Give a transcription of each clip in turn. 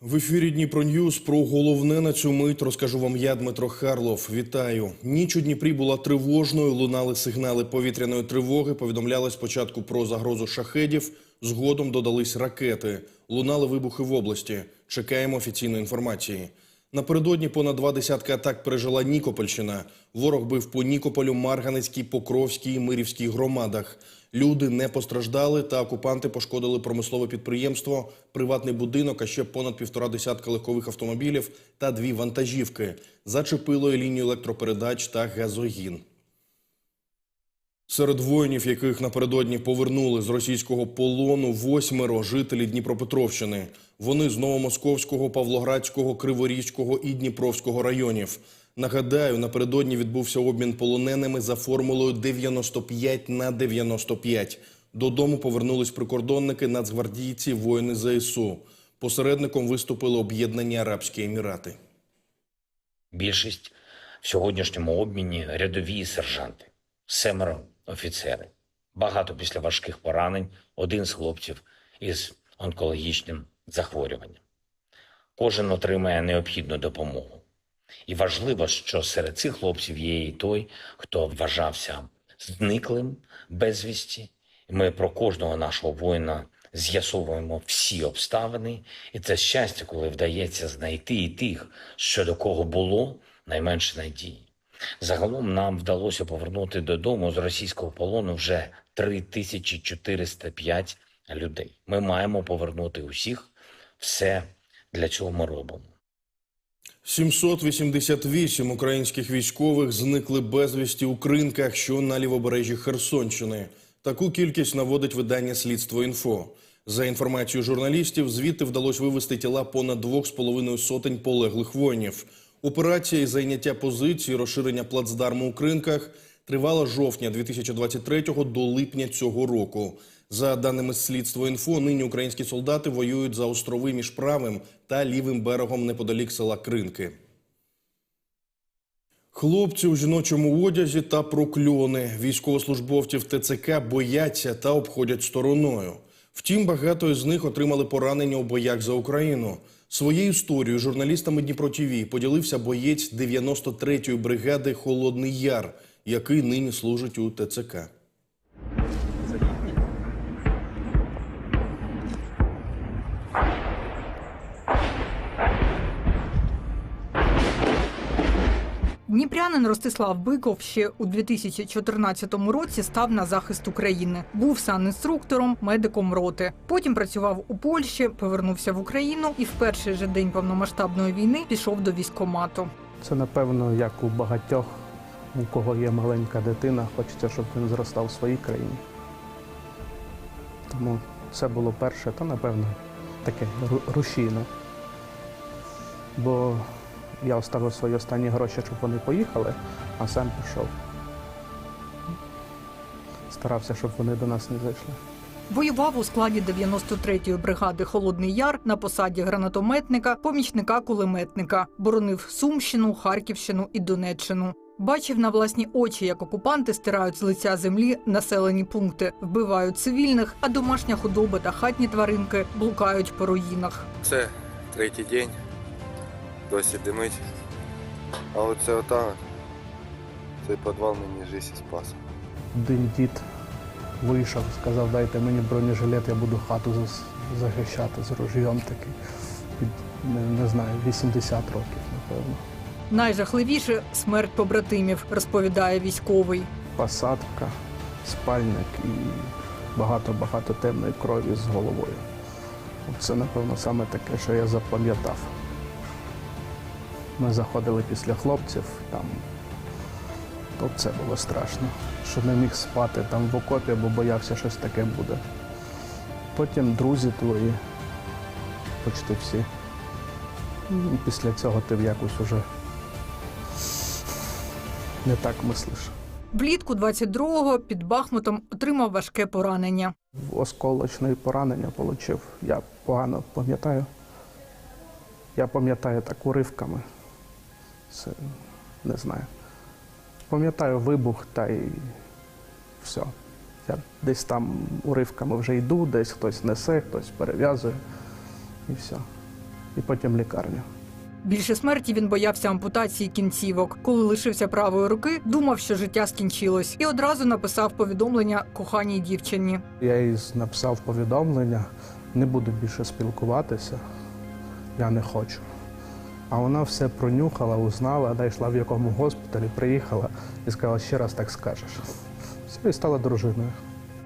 В ефірі Дніпро Ньюз про головне на цю мить розкажу вам я, Дмитро Харлов. Вітаю. Ніч у Дніпрі була тривожною. Лунали сигнали повітряної тривоги. Повідомляли спочатку про загрозу шахедів. Згодом додались ракети. Лунали вибухи в області. Чекаємо офіційної інформації. Напередодні понад два десятки атак пережила Нікопольщина. Ворог бив по Нікополю, Марганецькій, Покровській, Мирівській громадах. Люди не постраждали, та окупанти пошкодили промислове підприємство, приватний будинок, а ще понад півтора десятка легкових автомобілів та дві вантажівки. Зачепило і лінію електропередач та газогін. Серед воїнів, яких напередодні повернули з російського полону, восьмеро жителі Дніпропетровщини. Вони з Новомосковського, Павлоградського, Криворізького і Дніпровського районів. Нагадаю, напередодні відбувся обмін полоненими за формулою 95 на 95. Додому повернулись прикордонники, нацгвардійці, воїни ЗСУ. Посередником виступили об'єднані Арабські Емірати. Більшість в сьогоднішньому обміні рядові сержанти, семеро офіцери. Багато після важких поранень, один з хлопців із онкологічним захворюванням. Кожен отримає необхідну допомогу. І важливо, що серед цих хлопців є і той, хто вважався зниклим безвісті. Ми про кожного нашого воїна з'ясовуємо всі обставини, і це щастя, коли вдається знайти і тих, що до кого було найменше надії. Загалом нам вдалося повернути додому з російського полону вже 3405 людей. Ми маємо повернути усіх. Все для цього ми робимо. 788 українських військових зникли безвісті у кринках, що на лівобережжі Херсонщини. Таку кількість наводить видання Слідство інфо. За інформацією журналістів, звідти вдалося вивести тіла понад двох з половиною сотень полеглих воїнів. Операція із зайняття позицій, розширення плацдарму у кринках тривала жовтня 2023 до липня цього року. За даними слідства інфо, нині українські солдати воюють за острови між правим та лівим берегом неподалік села Кринки. Хлопці у жіночому одязі та прокльони військовослужбовців ТЦК бояться та обходять стороною. Втім, багато з них отримали поранення у боях за Україну. Своєю історією журналістами Дніпро ТІВІ поділився боєць 93-ї бригади Холодний Яр, який нині служить у ТЦК. Дніпрянин Ростислав Биков ще у 2014 році став на захист України. Був санінструктором, медиком роти. Потім працював у Польщі, повернувся в Україну і в перший же день повномасштабної війни пішов до військкомату. Це напевно, як у багатьох, у кого є маленька дитина, хочеться, щоб він зростав в своїй країні. Тому це було перше, то напевно таке рушійне. Бо я оставив свої останні гроші, щоб вони поїхали, а сам пішов. Старався, щоб вони до нас не зайшли. Воював у складі 93-ї бригади Холодний Яр на посаді гранатометника, помічника кулеметника. Боронив Сумщину, Харківщину і Донеччину. Бачив на власні очі, як окупанти стирають з лиця землі населені пункти, вбивають цивільних, а домашня худоба та хатні тваринки блукають по руїнах. Це третій день, досі димить. А оце ота, цей підвал мені життя спас. Один дід вийшов, сказав, дайте мені бронежилет, я буду хату захищати з ружьом такий. Не, не знаю, 80 років, напевно. Найжахливіше смерть побратимів, розповідає військовий. Посадка, спальник і багато-багато темної крові з головою. Це, напевно, саме таке, що я запам'ятав. Ми заходили після хлопців, там то це було страшно, що не міг спати там в окопі, бо боявся, щось таке буде. Потім друзі твої, почти всі. І після цього ти якось уже не так мислиш. Влітку 22-го під Бахмутом отримав важке поранення. осколочне поранення отримав. Я погано пам'ятаю. Я пам'ятаю так уривками. Це не знаю. Пам'ятаю вибух та й все. Я десь там уривками вже йду, десь хтось несе, хтось перев'язує і все. і потім лікарня. Більше смерті він боявся ампутації кінцівок. Коли лишився правої руки, думав, що життя скінчилось, і одразу написав повідомлення коханій дівчині. Я їй написав повідомлення, не буду більше спілкуватися, я не хочу. А вона все пронюхала, узнала, знайшла в якому госпіталі, приїхала і сказала, ще раз так скажеш. Все, і стала дружиною.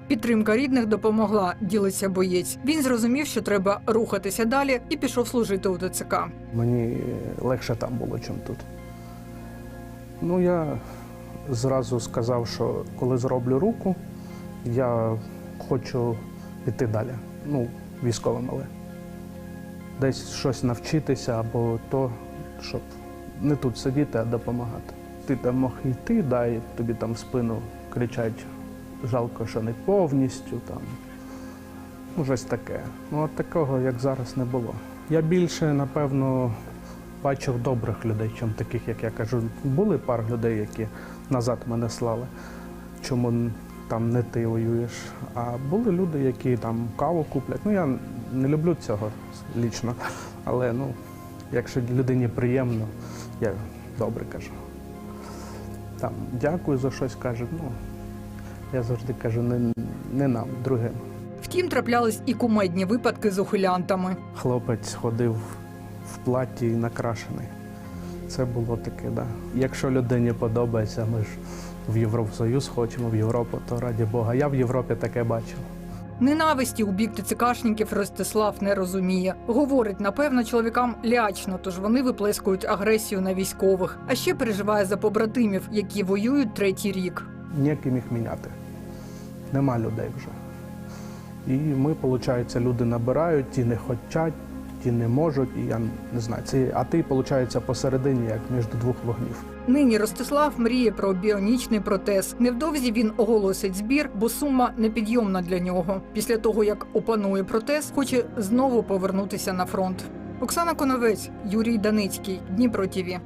Підтримка рідних допомогла, ділиться боєць. Він зрозумів, що треба рухатися далі, і пішов служити у ТЦК. Мені легше там було, ніж тут. Ну, я зразу сказав, що коли зроблю руку, я хочу піти далі. Ну, військовим, але десь щось навчитися або то, щоб не тут сидіти, а допомагати. Ти там мог йти, да, і тобі там в спину кричать, жалко, що не повністю там. Ну, щось таке. Ну, от такого, як зараз, не було. Я більше, напевно, бачив добрих людей, чим таких, як я кажу. Були пар людей, які назад мене слали. Чому там не ти воюєш? А були люди, які там каву куплять. Ну, я не люблю цього лічно. Але ну, якщо людині приємно, я добре кажу. Там дякую за щось каже. Ну, я завжди кажу, не, не нам, другим. Втім, траплялись і кумедні випадки з ухилянтами. Хлопець ходив в платі накрашений. Це було таке, да. Якщо людині подобається, ми ж в Євросоюз хочемо, в Європу, то раді Бога. Я в Європі таке бачив. Ненависті у бік ТЦКшників Ростислав не розуміє. Говорить, напевно, чоловікам лячно, тож вони виплескують агресію на військових. А ще переживає за побратимів, які воюють третій рік. Ніяким їх міняти. Нема людей вже. І ми, виходить, люди набирають, ті не хочуть, ті не можуть, і я не знаю. Це, а ти, получається посередині, як між двох вогнів. Нині Ростислав мріє про біонічний протез. Невдовзі він оголосить збір, бо сума непідйомна для нього. Після того як опанує протез, хоче знову повернутися на фронт. Оксана Коновець, Юрій Даницький, Дніпро ТІВІ.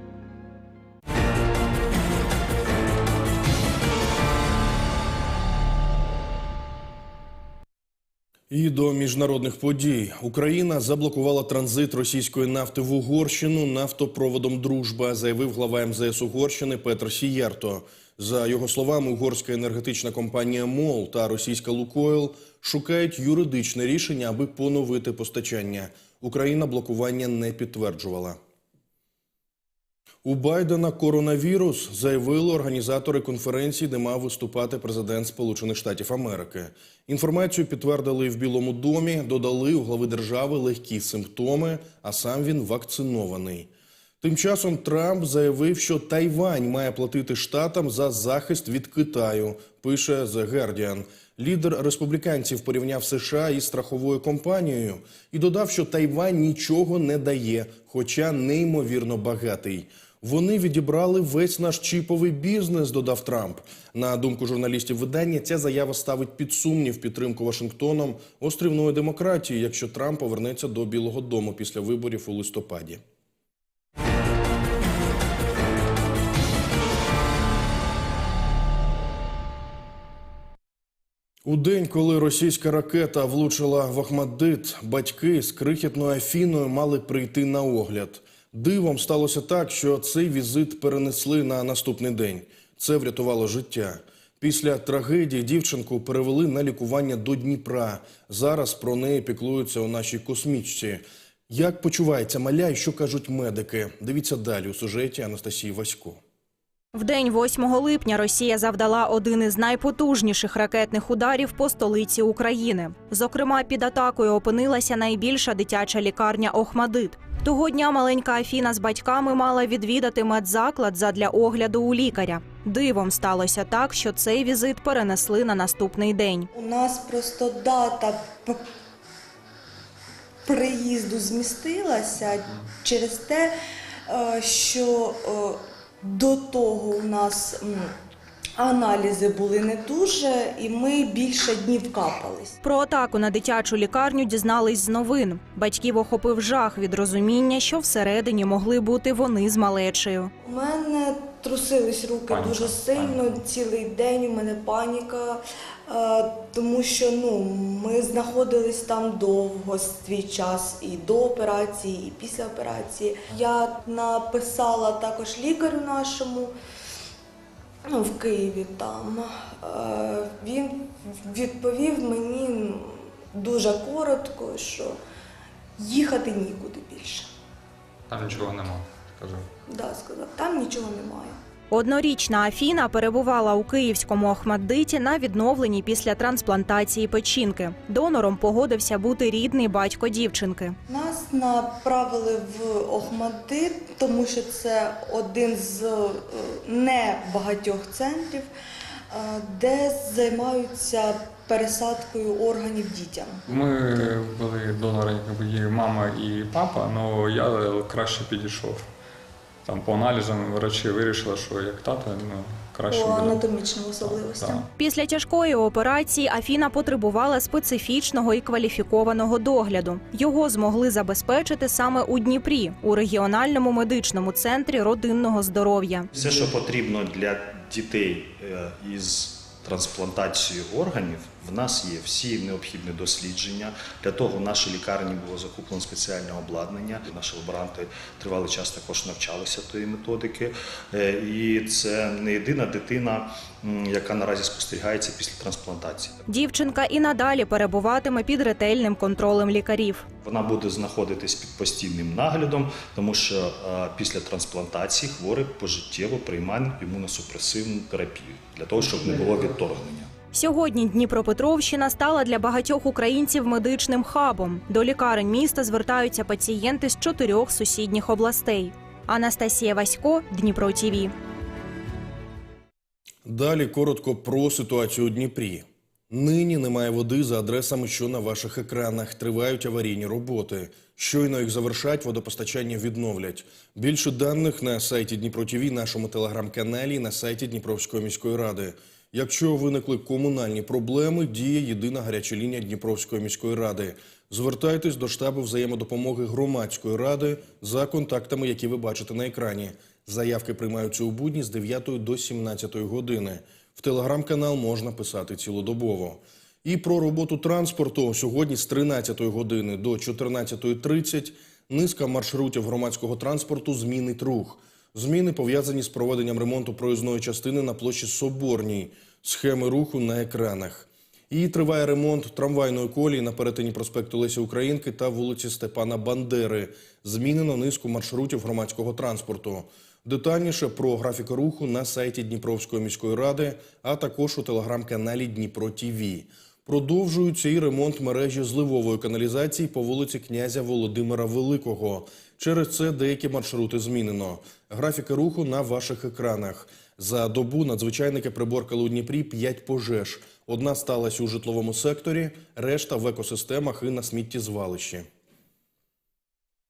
І до міжнародних подій Україна заблокувала транзит російської нафти в Угорщину нафтопроводом Дружба, заявив глава МЗС Угорщини Петр Сієрто. За його словами, угорська енергетична компанія МОЛ та російська Лукойл шукають юридичне рішення, аби поновити постачання. Україна блокування не підтверджувала. У Байдена коронавірус заявили організатори конференції, де мав виступати президент Сполучених Штатів Америки. Інформацію підтвердили в Білому домі, додали у глави держави легкі симптоми, а сам він вакцинований. Тим часом Трамп заявив, що Тайвань має платити штатам за захист від Китаю. Пише The Guardian. Лідер республіканців порівняв США із страховою компанією і додав, що Тайвань нічого не дає, хоча неймовірно багатий. Вони відібрали весь наш чіповий бізнес, додав Трамп. На думку журналістів видання, ця заява ставить під сумнів підтримку Вашингтоном острівної демократії, якщо Трамп повернеться до Білого Дому після виборів у листопаді. У день, коли російська ракета влучила в Ахмаддит, батьки з крихітною Афіною мали прийти на огляд. Дивом сталося так, що цей візит перенесли на наступний день. Це врятувало життя. Після трагедії дівчинку перевели на лікування до Дніпра. Зараз про неї піклуються у нашій космічці. Як почувається маля і що кажуть медики? Дивіться далі у сюжеті Анастасії Васько. В день 8 липня Росія завдала один із найпотужніших ракетних ударів по столиці України. Зокрема, під атакою опинилася найбільша дитяча лікарня Охмадит. Того дня маленька Афіна з батьками мала відвідати медзаклад задля огляду у лікаря. Дивом сталося так, що цей візит перенесли на наступний день. У нас просто дата приїзду змістилася через те, е, що е, до того у нас аналізи були не дуже, і ми більше днів капались. Про атаку на дитячу лікарню дізнались з новин. Батьків охопив жах від розуміння, що всередині могли бути вони з малечею. У мене трусились руки Паніка, дуже сильно, цілий день у мене паніка. Тому що ну, ми знаходились там довго свій час і до операції, і після операції. Я написала також лікарю нашому ну, в Києві там. Він відповів мені дуже коротко, що їхати нікуди більше. Там нічого нема, сказав. Да, сказав, там нічого немає. Однорічна Афіна перебувала у київському Охмаддиті на відновленні після трансплантації печінки. Донором погодився бути рідний батько дівчинки. Нас направили в Охмадит, тому що це один з е, небагатьох центрів, е, де займаються пересадкою органів дітям. Ми були донори, якби мама, і папа, але я краще підійшов. Там по аналізам врачі вирішили, що як тато, ну краще По буде. анатомічним особливостям. Так. Після тяжкої операції Афіна потребувала специфічного і кваліфікованого догляду. Його змогли забезпечити саме у Дніпрі, у регіональному медичному центрі родинного здоров'я. Все, що потрібно для дітей е, із трансплантацією органів, в нас є всі необхідні дослідження. Для того в нашій лікарні було закуплено спеціальне обладнання. Наші лаборанти тривалий час також навчалися тої методики. Е, І це не єдина дитина, яка наразі спостерігається після трансплантації. Дівчинка і надалі перебуватиме під ретельним контролем лікарів. Вона буде знаходитись під постійним наглядом, тому що е, після трансплантації хворий пожиттєво приймає імуносупресивну терапію для того, щоб не було відторгнення. Сьогодні Дніпропетровщина стала для багатьох українців медичним хабом. До лікарень міста звертаються пацієнти з чотирьох сусідніх областей. Анастасія Васько, Дніпро ТІВІ. Далі коротко про ситуацію у Дніпрі. Нині немає води за адресами, що на ваших екранах. Тривають аварійні роботи. Щойно їх завершать, водопостачання відновлять. Більше даних на сайті Дніпро ТІВІ, нашому телеграм-каналі, на сайті Дніпровської міської ради. Якщо виникли комунальні проблеми, діє єдина гаряча лінія Дніпровської міської ради. Звертайтесь до штабу взаємодопомоги громадської ради за контактами, які ви бачите на екрані. Заявки приймаються у будні з 9 до 17 години. В телеграм-канал можна писати цілодобово. І про роботу транспорту сьогодні з 13 години до 14.30 низка маршрутів громадського транспорту змінить рух. Зміни пов'язані з проведенням ремонту проїзної частини на площі Соборній. Схеми руху на екранах. І триває ремонт трамвайної колії на перетині проспекту Лесі Українки та вулиці Степана Бандери. Змінено низку маршрутів громадського транспорту. Детальніше про графіки руху на сайті Дніпровської міської ради, а також у телеграм-каналі Дніпро ТІВІ. Продовжується і ремонт мережі зливової каналізації по вулиці князя Володимира Великого. Через це деякі маршрути змінено. Графіки руху на ваших екранах. За добу надзвичайники приборкали у Дніпрі 5 пожеж. Одна сталася у житловому секторі, решта в екосистемах і на сміттєзвалищі.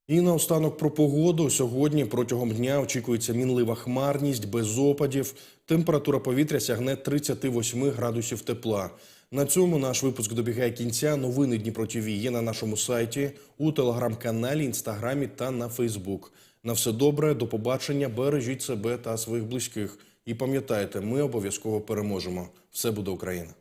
І наостанок про погоду. Сьогодні протягом дня очікується мінлива хмарність без опадів. Температура повітря сягне 38 градусів тепла. На цьому наш випуск добігає кінця. Новини Дніпро ТІВІ є на нашому сайті, у телеграм-каналі, інстаграмі та на Фейсбук. На все добре, до побачення. Бережіть себе та своїх близьких. І пам'ятайте, ми обов'язково переможемо. Все буде Україна.